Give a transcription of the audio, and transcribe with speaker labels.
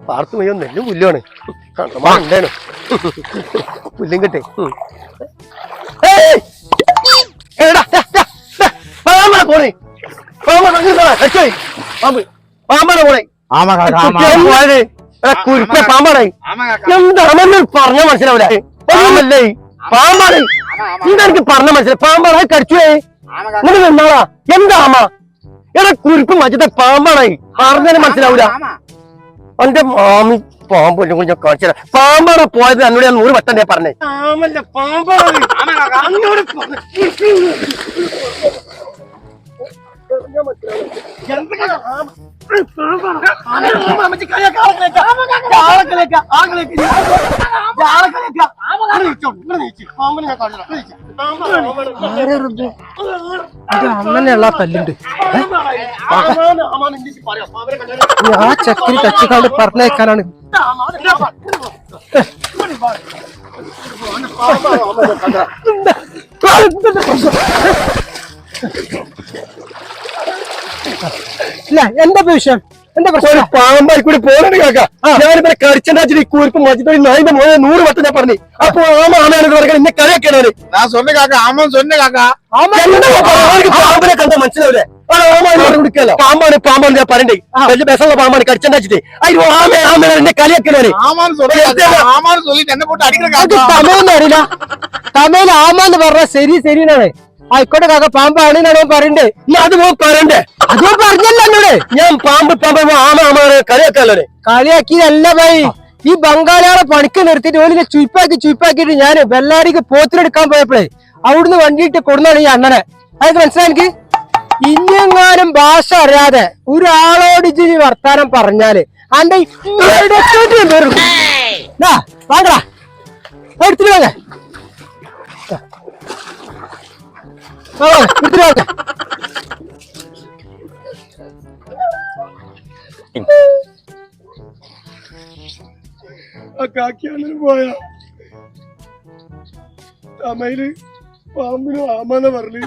Speaker 1: പാർത്ത് മയ്യോ നെല്ലും പുല്ലുമാണ് കണ്ടമാണ്ടേനു പുല്ലും കിട്ടേ. പോണേ. പാമ്പ് പാമ്പണ പോണേ. കുരുപ്പ പാമ്പാണേ. എന്താണെന്ന് പറഞ്ഞ മനസ്സിലാവില്ല പാമ്പല്ലേ പാമ്പാണ്. എന്താ എനിക്ക് പറഞ്ഞ മനസ്സിലായി. പാമ്പാണ്. അത് കടിച്ചു പോയേ ഇങ്ങനെ നിന്നാളാ. എന്താ ആമ? എടാ കുരുപ്പ് മറ്റത്തെ പാമ്പാണായി പറഞ്ഞാലും മനസ്സിലാവൂല. എന്റെ മാമി പാമ്പ് ഞാൻ കാണിച്ചാ പാമ്പാണ് പോയത് എന്നോട് ഞാൻ നൂറ് വട്ടം ഞാൻ പറഞ്ഞേ. ആമല്ല പാമ്പാണ്. എന്തൊക്കെയാ
Speaker 2: അങ്ങനെയുള്ള തല്ലുണ്ട്. ആ ചക്കിന് ടച്ചുകാണ്ട് പറഞ്ഞേക്കാനാണ് ഇല്ല എന്താ വിഷയം?
Speaker 1: ഒരു പാമ്പായി കൂടി കാക്ക. ഞാനിവിടെ കടിച്ചാച്ചിട്ട് ഈ മജിത്തോടി നായിന്റെ മോനെ നൂറ് വട്ടം ഞാൻ പറഞ്ഞു. അപ്പൊ ആമ ആമയാണ് പറഞ്ഞത് എന്നെ കളിയാക്കിയാണ്
Speaker 3: ഞാൻ കാക്ക ആമൻ കാക്ക.
Speaker 1: പാമ്പിനെ കണ്ട മനസ്സിലാവില്ലേ? പാമ്പാണ് പാമ്പാണ് ഞാൻ പറയണ്ടേ. വലിയ പാമ്പാണ് കടിച്ചാച്ചിട്ട് അയ്യോ ആമ ആമയാണ് എന്നെ കളിയാക്കിയാണ്
Speaker 2: തമിഴ് ആമ എന്ന് പറഞ്ഞ ശരി ശരിയാണ് ആയിക്കോട്ടെ കാക്ക പാമ്പാണ് പറയണ്ടേ.
Speaker 1: അത് അതും പറയണ്ടേ?
Speaker 2: അത് പറഞ്ഞ
Speaker 1: ഞാൻ പാമ്പ് പാമ്പ് ആമ ആമാണ് കളിയാക്കാലോ
Speaker 2: കളിയാക്കിയതല്ല ഭായി. ഈ ബംഗാളികളെ പണിക്ക് നിർത്തിയിട്ട് ഓലിനെ ചുയിപ്പാക്കി ചുയിപ്പാക്കിയിട്ട് ഞാൻ ബെല്ലാരിക്ക് പോത്തിനെടുക്കാൻ പോയപ്പോഴേ അവിടുന്ന് വണ്ടിയിട്ട് കൊടുന്നാണ് ഈ അണ്ണനെ. അതൊക്കെ മനസ്സിലായി എനിക്ക്? ഇനിയെങ്ങാനും ഭാഷ അറിയാതെ ഒരാളോട് ഇജ്ജ് വർത്താനം പറഞ്ഞാൽ അന്റെ എടുത്തിട്ട് വാങ്ങ. ആ, എടുത്തിട്ട് വാങ്ങ.
Speaker 1: ആ കാക്കിയാണ് പോയ. തമയിൽ പാമ്പിനും ആമന പറഞ്ഞു.